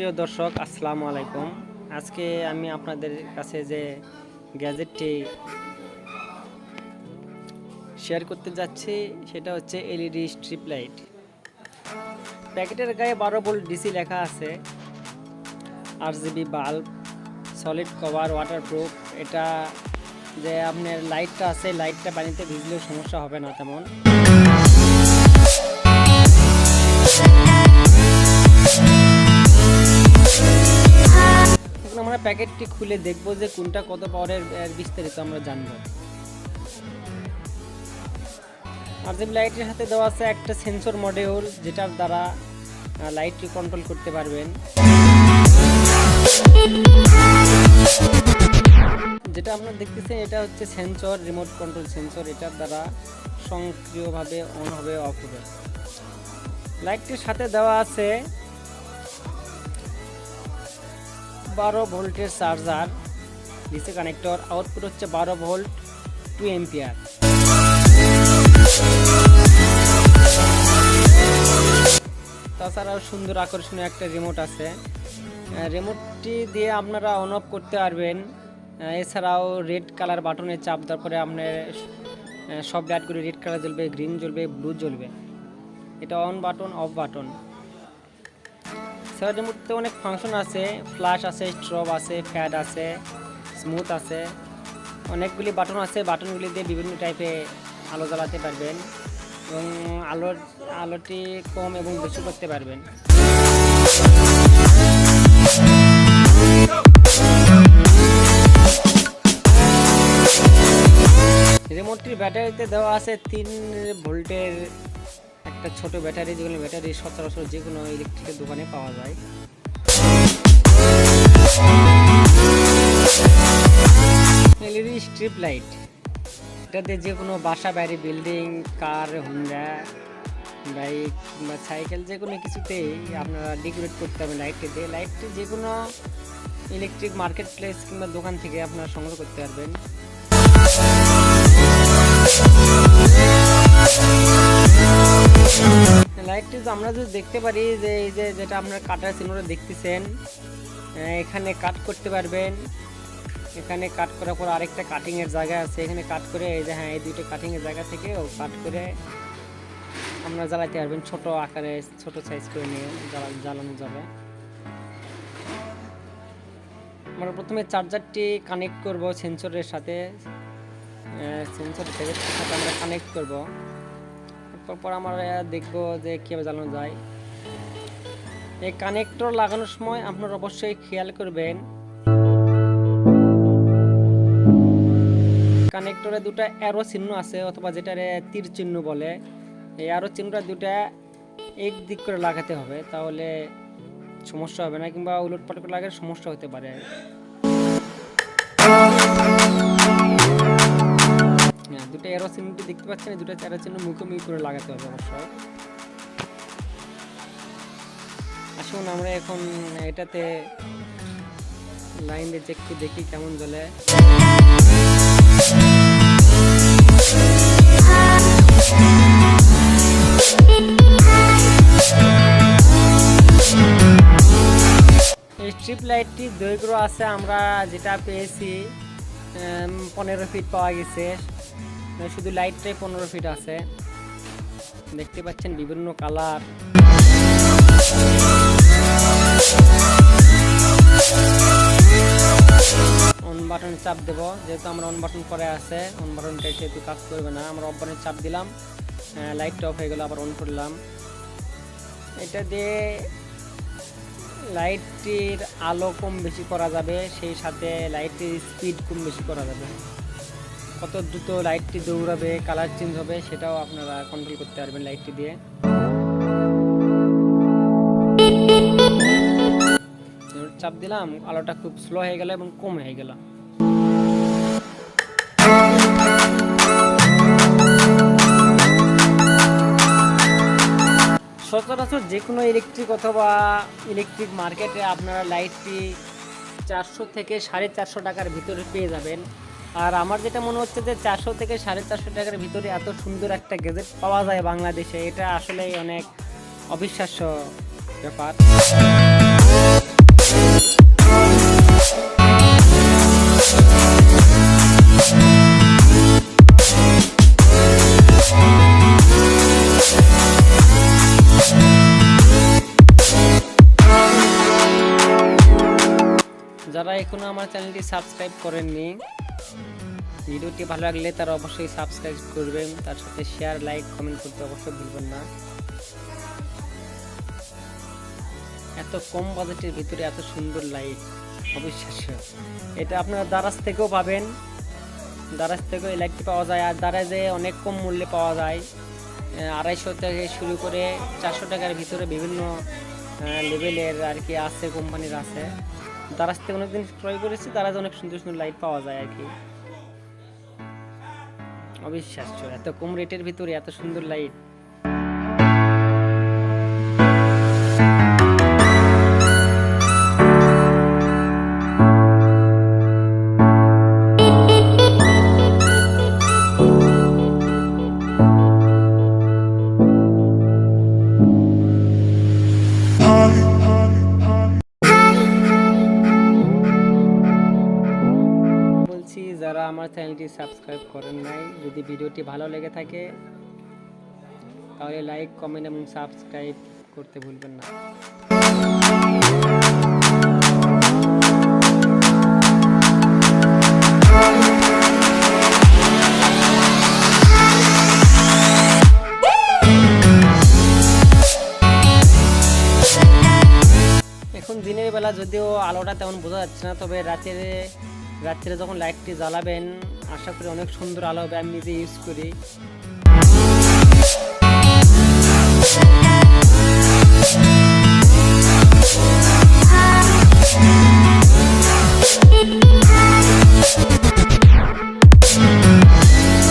সুপ্রিয় দর্শক, আসসালামু আলাইকুম। আজকে আমি আপনাদের কাছে যে গ্যাজেটটি শেয়ার করতে যাচ্ছি, সেটা হচ্ছে এলইডি স্ট্রিপ লাইট। প্যাকেটের গায়ে বারো ভোল্ট ডিসি লেখা আছে আর GB bulb, solid cover waterproof এটা যে আপনার লাইটটা আছে, লাইটটা পানিতে ভিজলেও সমস্যা হবে না তেমন। প্যাকেটটি খুলে দেখব যে কোনটা কত পাওয়ারের বিস্তারিত আমরা জানব। আরজিবি লাইটের সাথে দেওয়া আছে একটা সেন্সর মডিউল, যেটার দ্বারা লাইটটি কন্ট্রোল করতে পারবেন। যেটা আপনারা দেখতেছেন এটা হচ্ছে সেন্সর রিমোট কন্ট্রোল সেন্সর, এটার দ্বারা সক্রিয়ভাবে অন হবে অফ হবে। লাইটটির সাথে দেওয়া আছে বারো ভোল্টের চার্জার ডিসি কানেক্টর আউটপুট হচ্ছে বারো ভোল্ট টু এম্পিয়ার তাছাড়াও সুন্দর আকর্ষণীয় একটা রিমোট আছে। রিমোটটি দিয়ে আপনারা অন অফ করতে পারবেন। এছাড়াও রেড কালার বাটনে চাপ দেওয়ার পরে আপনার সব লাইটগুলি রেড কালার জ্বলবে গ্রিন জ্বলবে ব্লু জ্বলবে। এটা অন বাটন অফ বাটন সেটার মধ্যে অনেক ফাংশন আছে ফ্লাশ আছে স্ট্রব আছে ফ্যাড আছে স্মুথ আছে। অনেকগুলি বাটন আছে বাটনগুলি দিয়ে বিভিন্ন টাইপে আলো জ্বালাতে পারবেন এবং আলোর আলোটি কম এবং বেশি করতে পারবেন। রিমোটটির ব্যাটারিতে দেওয়া আছে তিন ভোল্টের একটা ছোট ব্যাটারি, যেগুলো ব্যাটারি সচরাচর যে কোনো ইলেকট্রিকের দোকানে পাওয়া যায়। এলইডি স্ট্রিপ লাইট এটাতে যে কোনো বাসা, বাড়ি বিল্ডিং কার হুন্ডা বাইক বা সাইকেল যে কোনো কিছুতেই আপনারা ডেকোরেট করতে হবে লাইটটি দিয়ে লাইটটি যে কোনো ইলেকট্রিক মার্কেট প্লেস কিংবা দোকান থেকে আপনারা সংগ্রহ করতে পারবেন। লাইটটি তো আমরা যদি দেখতে পারি যে এই যে যেটা আপনার কাটার চিহ্নটা দেখতেছেন এখানে কাট করতে পারবেন। এখানে কাট করার পর আরেকটা কাটিং এর জায়গা আছে। এখানে কাট করে এই যে হ্যাঁ এই দুইটা কাটিং এর জায়গা থেকে কাট করে আমরা জ্বালাতে পারবেন ছোট আকারে, ছোট সাইজ করে নিয়ে জ্বালা- জ্বালানো যাবে। আমরা প্রথমে চার্জারটি কানেক্ট করব সেন্সরের সাথে। সেন্সরের সাথে আমরা কানেক্ট করব। তারপর আমরা দেখব যে কীভাবে জ্বালানো যায়। এই কানেক্টর লাগানোর সময় আপনারা অবশ্যই খেয়াল করবেন। কানেক্টরে দুটো অ্যারো চিহ্ন আছে, অথবা যেটারে তীর চিহ্ন বলে। এই অ্যারো চিহ্নটা দুটা এক দিক করে লাগাতে হবে, তাহলে সমস্যা হবে না, কিংবা উলট পালট করে লাগালে সমস্যা হতে পারে। হ্যাঁ দুটো অ্যারো চিহ্নটি দেখতে পাচ্ছেন? দুটো অ্যারো চিহ্ন মুখোমুখি করে লাগাতে হবে অবশ্যই। আসুন আমরা এখন এটাতে লাইন একটু দেখি কেমন জ্বলে। স্ট্রিপ লাইটটি দৈর্ঘ্য আছে আমরা যেটা পেয়েছি পনেরো ফিট পাওয়া গেছে। শুধু লাইটটাই পনেরো ফিট আছে। দেখতে পাচ্ছেন বিভিন্ন কালার অন বাটন চাপ দেব, যেহেতু আমরা অন বাটন করে আছে অন বাটনটা সেহেতু কাজ করবে না। আমরা অফ চাপ দিলাম লাইটটা অফ হয়ে গেল, আবার অন করলাম। এটা দিয়ে লাইটটির আলো কম বেশি করা যাবে, সেই সাথে লাইটটির স্পিড কম বেশি করা যাবে। কত দ্রুত লাইটটি দৌড়াবে কালার চেঞ্জ হবে সেটাও আপনারা কন্ট্রোল করতে পারবেন লাইটটি দিয়ে। চাপ দিলাম আলোটা খুব স্লো হয়ে গেল এবং কম হয়ে গেল। সচরাচর যে কোনো ইলেকট্রিক অথবা ইলেকট্রিক মার্কেটে আপনারা লাইটটি চারশো থেকে সাড়ে চারশো টাকার ভিতরে পেয়ে যাবেন। আর আমার যেটা মনে হচ্ছে যে চারশো থেকে সাড়ে চারশো টাকার ভিতরে এত সুন্দর একটা গেজেট পাওয়া যায় বাংলাদেশে, এটা আসলেই অনেক অবিশ্বাস্য ব্যাপার। যারা এখনও আমার চ্যানেলটি সাবস্ক্রাইব করেননি ভিডিওটি ভালো লাগলে তারা অবশ্যই সাবস্ক্রাইব করবেন, তার সাথে শেয়ার লাইক কমেন্ট করতে অবশ্যই ভুলবেন না। এত কম বাজেটের ভিতরে এত সুন্দর লাইট অবিশ্বাস্য। এটা আপনারা দারাজ থেকেও পাবেন। দারাজ থেকেও এই লাইটটি পাওয়া যায়, আর দারাজে অনেক কম মূল্যে পাওয়া যায়। আড়াইশো থেকে শুরু করে চারশো টাকার ভিতরে বিভিন্ন লেভেলের আর কি আছে কোম্পানির আছে। দারাজ থেকে জিনিস ক্রয় করেছি, তারা অনেক সুন্দর সুন্দর লাইট পাওয়া যায় আর কি। অবিশ্বাস্য, এত কম রেটের ভিতরে এত সুন্দর লাইট চ্যানেলটি সাবস্ক্রাইব করেন নাই। যদি ভিডিওটি ভালো লেগে থাকে, তাহলে লাইক, কমেন্ট এবং সাবস্ক্রাইব করতে ভুলবেন না। এখন দিনের বেলা যদিও আলোটা তেমন বোঝা যাচ্ছে না, তবে রাতের রাত্রে যখন লাইটটি জ্বালাবেন আশা করি অনেক সুন্দর আলো হবে আমি নিজে ইউজ করি।